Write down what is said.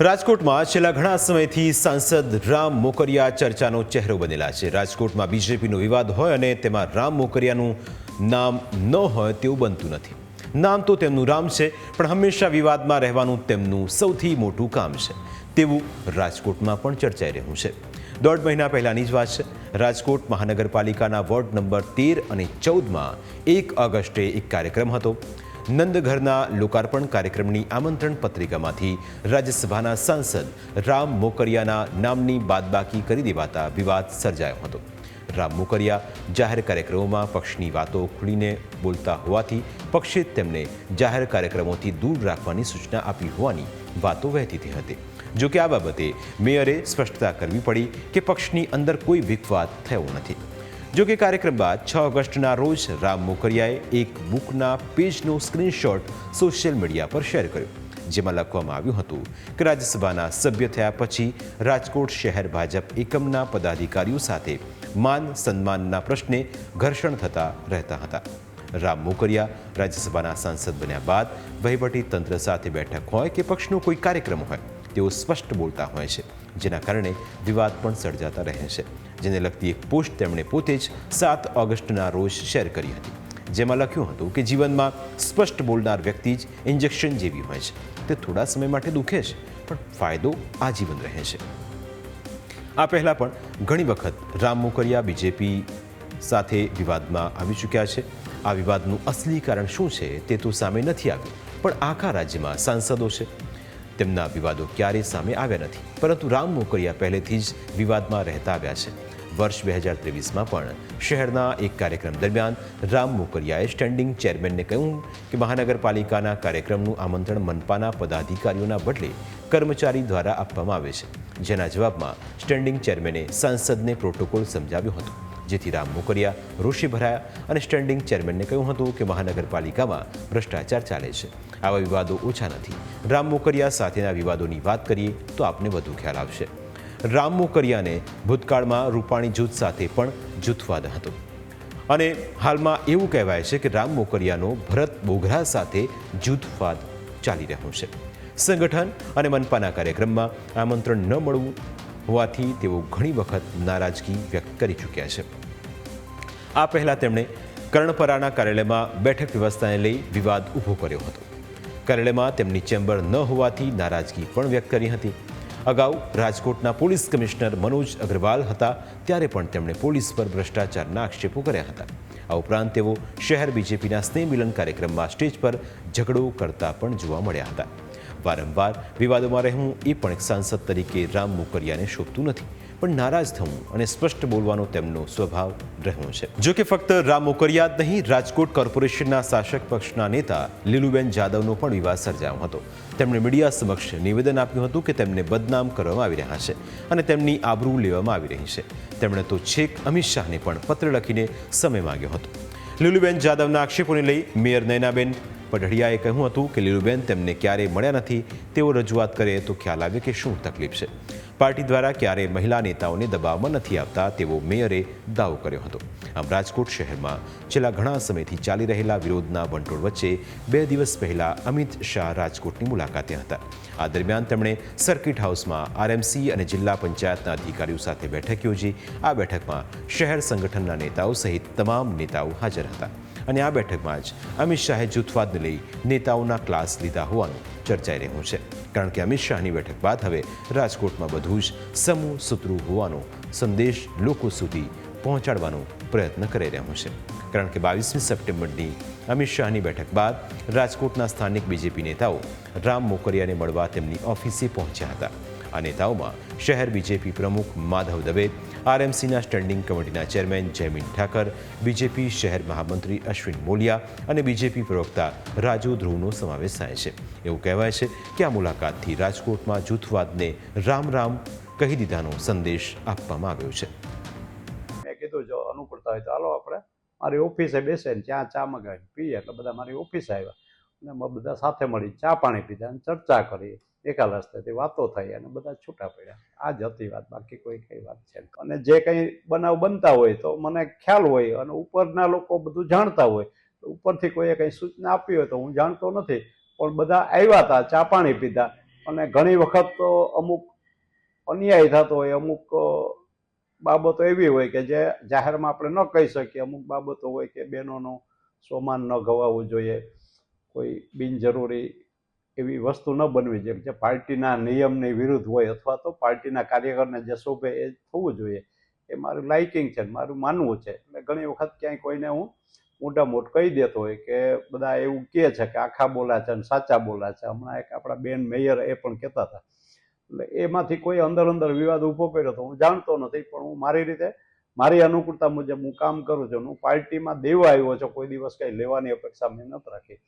રાજકોટમાં છેલ્લા ઘણા સમયથી સાંસદ રામ મોકરિયા ચર્ચાનો ચહેરો બનેલા છે. રાજકોટમાં બીજેપીનો વિવાદ હોય અને તેમાં રામ મોકરિયાનું નામ ન હોય તેવું બનતું નથી. નામ તો તેમનું રામ છે, પણ હંમેશા વિવાદમાં રહેવાનું તેમનું સૌથી મોટું કામ છે. તેવું રાજકોટમાં પણ ચર્ચાઈ રહ્યું છે. દોઢ મહિના પહેલાંની જ વાત છે. રાજકોટ મહાનગરપાલિકાના વોર્ડ નંબર તેર અને ચૌદમાં એક ઓગસ્ટે એક કાર્યક્રમ હતો. નંદઘરના લોકાર્પણ કાર્યક્રમની આમંત્રણ પત્રિકામાંથી રાજ્યસભાના સાંસદ રામ મોકરિયાના નામની બાદબાકી કરી દેવાતા વિવાદ સર્જાયો હતો. રામ મોકરિયા જાહેર કાર્યક્રમોમાં પક્ષની વાતો ખુલીને બોલતા હોવાથી પક્ષે તેમને જાહેર કાર્યક્રમોથી દૂર રાખવાની સૂચના આપી હોવાની વાતો વહેતી હતી. જો કે આ બાબતે મેયરે સ્પષ્ટતા કરવી પડી કે પક્ષની અંદર કોઈ વિખવાદ થયો નથી. જો કે કાર્યક્રમ બાદ છ ઓગસ્ટના રોજ રામ મોકરિયાએ એક બુકના પેજનો સ્ક્રીનશોટ સોશિયલ મીડિયા પર શેર કર્યો, જેમાં લખવામાં આવ્યું હતું કે રાજ્યસભાના સભ્ય થયા પછી રાજકોટ શહેર ભાજપ એકમના પદાધિકારીઓ સાથે માન સન્માનના પ્રશ્ને ઘર્ષણ થતા રહેતા હતા. રામ મોકરિયા રાજ્યસભાના સાંસદ બન્યા બાદ વહીવટી તંત્ર સાથે બેઠક હોય કે પક્ષનો કોઈ કાર્યક્રમ હોય, તેઓ સ્પષ્ટ બોલતા હોય છે, જેના કારણે વિવાદ પણ સર્જાતા રહે છે. જેને લગતી એક પોસ્ટ તેમણે પોતે જ સાત ઓગસ્ટના રોજ શેર કરી હતી, જેમાં લખ્યું હતું કે જીવનમાં સ્પષ્ટ બોલનાર વ્યક્તિ જ ઇન્જેક્શન જેવી હોય છે. તે થોડા સમય માટે દુખે છે, પણ ફાયદો આજીવન રહે છે. આ પહેલાં પણ ઘણી વખત રામ મોકરિયા બીજેપી સાથે વિવાદમાં આવી ચૂક્યા છે. આ વિવાદનું અસલી કારણ શું છે તે તો સામે નથી આવ્યું, પણ આખા રાજ્યમાં સાંસદો છે. તેમના વિવાદો ક્યારેય સામે આવ્યા નથી. પરંતુ રામ મોકરિયા પહેલેથી જ વિવાદમાં રહેતા આવ્યા છે. વર્ષ બે હજાર ત્રેવીસમાં પણ શહેરના એક કાર્યક્રમ દરમિયાન રામ મોકરિયાએ સ્ટેન્ડિંગ ચેરમેનને કહ્યું કે મહાનગરપાલિકાના કાર્યક્રમનું આમંત્રણ મનપાના પદાધિકારીઓના બદલે કર્મચારી દ્વારા આપવામાં આવે છે. જેના જવાબમાં સ્ટેન્ડિંગ ચેરમેને સાંસદને પ્રોટોકોલ સમજાવ્યો હતો. જેથી રામ મોકરિયા ઋષિ ભરાયા અને સ્ટેન્ડિંગ ચેરમેનને કહ્યું હતું કે મહાનગરપાલિકામાં ભ્રષ્ટાચાર ચાલે છે. આવા વિવાદો ઓછા નથી. રામ મોકરિયા સાથેના વિવાદોની વાત કરીએ તો આપને વધુ ખ્યાલ આવશે. રામ મોકરિયાને ભૂતકાળમાં રૂપાણી જૂથ સાથે પણ જૂથવાદ હતો. અને હાલમાં એવું કહેવાય છે કે રામ મોકરિયાનો ભરત બોઘરા સાથે જૂથવાદ ચાલી રહ્યો છે. સંગઠન અને મનપાના કાર્યક્રમમાં આમંત્રણ ન મળવું હોવાથી તેઓ ઘણી વખત નારાજગી વ્યક્ત કરી ચૂક્યા છે. આ પહેલાં તેમણે કર્ણપરાના કાર્યાલયમાં બેઠક વ્યવસ્થાને લઈ વિવાદ ઊભો કર્યો હતો. કાર્યાલયમાં તેમની ચેમ્બર ન હોવાથી નારાજગી પણ વ્યક્ત કરી હતી. અગાઉ રાજકોટના પોલીસ કમિશનર મનોજ અગ્રવાલ હતા, ત્યારે પણ તેમણે પોલીસ પર ભ્રષ્ટાચારના આક્ષેપો કર્યા હતા. આ ઉપરાંત તેઓ શહેર બીજેપીના સ્નેહ મિલન કાર્યક્રમમાં સ્ટેજ પર ઝઘડો કરતા પણ જોવા મળ્યા હતા. વારંવાર વિવાદોમાં રહેવું એ પણ એક સાંસદ તરીકે રામ મોકરિયાને શોભતું નથી. પણ નારાજ થવું અને સ્પષ્ટ બોલવાનો તેમનો સ્વભાવ રહ્યો છે. જો કે ફક્ત રામ મોકરિયા જ નહીં, રાજકોટ કોર્પોરેશનના શાસક પક્ષના નેતા લીલુબેન જાદવનો પણ વિવાદ સર્જાયો હતો. તેમણે મીડિયા સમક્ષ નિવેદન આપ્યું હતું કે તેમને બદનામ કરવામાં આવી રહ્યા છે અને તેમની આબરૂ લેવામાં આવી રહી છે. તેમણે તો છેક અમિત શાહને પણ પત્ર લખીને સમય માંગ્યો હતો. લીલુબેન જાદવના આક્ષેપોને લઈ મેયર નયનાબેન પઢડિયાએ કહ્યું હતું કે લીલુબેન તેમને ક્યારેય મળ્યા નથી, તેઓ રજૂઆત કરે તો ખ્યાલ આવે કે શું તકલીફ છે. પાર્ટી દ્વારા ક્યારેય મહિલા નેતાઓને દબાવમાં નથી આવતા તેવો મેયરે દાવો કર્યો હતો. આમ રાજકોટ શહેરમાં છેલ્લા ઘણા સમયથી ચાલી રહેલા વિરોધના વંટોળ વચ્ચે બે દિવસ પહેલા અમિત શાહ રાજકોટની મુલાકાતે હતા. આ દરમિયાન તેમણે સર્કિટ હાઉસમાં આરએમસી અને જિલ્લા પંચાયતના અધિકારીઓ સાથે બેઠક યોજી. આ બેઠકમાં શહેર સંગઠનના નેતાઓ સહિત તમામ નેતાઓ હાજર હતા. અને આ બેઠકમાં જ અમિત શાહે જૂથવાદને લઈ નેતાઓના ક્લાસ લીધા હોવાનું ચર્ચાઈ રહ્યું છે. કારણ કે અમિત શાહની બેઠક બાદ હવે રાજકોટમાં બધું જ સમૂહ સૂત્રું હોવાનો સંદેશ લોકો સુધી પહોંચાડવાનો પ્રયત્ન કરી રહ્યો છે. કારણ કે બાવીસમી સપ્ટેમ્બરની અમિત શાહની બેઠક બાદ રાજકોટના સ્થાનિક બીજેપી નેતાઓ રામ મોકરિયાને મળવા તેમની ઓફિસે પહોંચ્યા હતા. આ નેતાઓમાં શહેર બીજેપી પ્રમુખ માધવ દવે, આરએમસીના સ્ટેન્ડિંગ કમિટીના ચેરમેન જયમીન ઠાકર, બીજેપી શહેર મહામંત્રી અશ્વિન મોલિયા અને બીજેપી પ્રવક્તા રાજુ ધ્રુવનો સમાવેશ થાય છે. એવું કહેવાય છે કે આ મુલાકાતથી રાજકોટમાં જૂથવાદને રામ રામ કહી દીધાનો સંદેશ આપવામાં આવ્યો છે. મેં કીધું, જો અનુકૂળતા હોય હાલો આપણે, મારી ઓફિસે બેસે ને ત્યાં ચા મગાવી પીએ. એટલે બધા મારી ઓફિસે આવ્યા. અને અમે બધા સાથે મળી ચા પાણી પીધા અને ચર્ચા કરી. એકા રસ્તેથી વાતો થઈ અને બધા છૂટા પડ્યા. આ જ હતી વાત, બાકી કોઈ કઈ વાત છે અને જે કંઈ બનાવ બનતા હોય તો મને ખ્યાલ હોય અને ઉપરના લોકો બધું જાણતા હોય. તો ઉપરથી કોઈએ કંઈ સૂચના આપી હોય તો હું જાણતો નથી. પણ બધા આવ્યા હતા, ચા પાણી પીધા. અને ઘણી વખત તો અમુક અન્યાય થતો હોય, અમુક બાબતો એવી હોય કે જે જાહેરમાં આપણે ન કહી શકીએ. અમુક બાબતો હોય કે બહેનોનું સોમાન ન ગવાવું જોઈએ. કોઈ બિનજરૂરી એવી વસ્તુ ન બનવી જોઈએ. જે પાર્ટીના નિયમની વિરુદ્ધ હોય અથવા તો પાર્ટીના કાર્યકરને જે શોભે એ થવું જોઈએ. એ મારું લાઇકિંગ છે મારું માનવું છે. એટલે ઘણી વખત ક્યાંય કોઈને હું મોટા મોટ કહી દેતો હોય કે બધા એવું કહે છે કે આખા બોલા છે અને સાચા બોલા છે. હમણાં એક આપણા બેન મેયર એ પણ કહેતા હતા. એટલે એમાંથી કોઈ અંદર અંદર વિવાદ ઊભો કર્યો તો હું જાણતો નથી, પણ હું મારી રીતે, મારી અનુકૂળતા મુજબ હું કામ કરું છું હું પાર્ટીમાં દેવા આવ્યો છું. કોઈ દિવસ કંઈ લેવાની અપેક્ષા મેં નથી રાખી.